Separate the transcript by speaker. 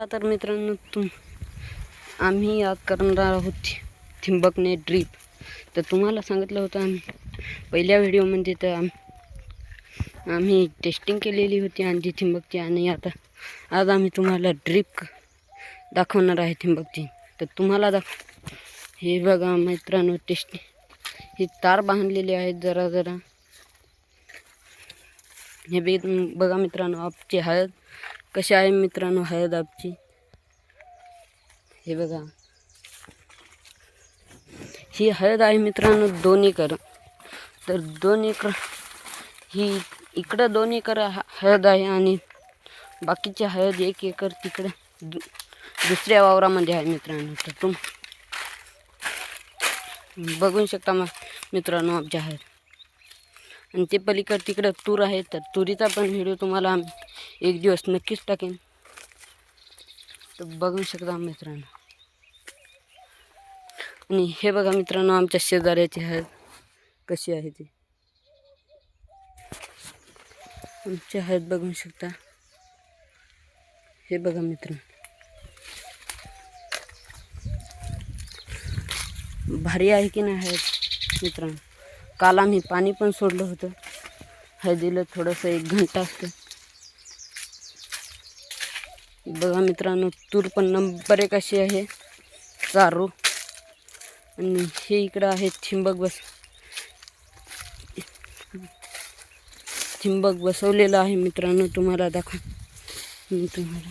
Speaker 1: तर मित्रांनो तुम आम्ही आज करणार आहोत थिंबकने ड्रीप तर तुम्हाला सांगितलं होतं आम्ही. पहिल्या व्हिडिओमध्ये तर आम आम्ही टेस्टिंग केलेली होती आणि ठिंबकची आणि आता आज आम्ही तुम्हाला ड्रीप दाखवणार आहे ठिंबकची तर तुम्हाला दाख हे बघा मित्रांनो टेस्टिंग ही तार बांधलेली आहेत जरा जरा. हे बी बघा मित्रांनो आपची हळद कशी आहे मित्रांनो हळद आपची? हे बघा. ही हळद आहे मित्रांनो दोन एकर. तर दोन एकर ही इकडं दोन एकर हळद आहे आणि बाकीची हळद एक एकर तिकडे दु दुसऱ्या वावरामध्ये आहे मित्रांनो. तर तुम बघू शकता मग मित्रांनो आमच्या हळद. आणि ते पलीकडे तिकडं तूर आहे तर तुरीचा पण व्हिडिओ तुम्हाला आम्ही एक दिवस नक्कीच टाकेन. तर बघू शकता मित्रांनो. आणि हे बघा मित्रांनो आमच्या शेजाऱ्याची हळद कशी आहे ती? आमची हळद बघू शकता. हे बघा मित्र भारी आहे की नाही हळद मित्रांनो? काल आम्ही पाणी पण सोडलं होतं. हळदीला थोडंसं एक घंटा असतं. बघा मित्रांनो तूर पण नंबर एक अशी आहे. चारू. आणि हे इकडं आहे थिंबक बस थिंबक बसवलेलं आहे मित्रांनो तुम्हाला दाखव मी तुम्हाला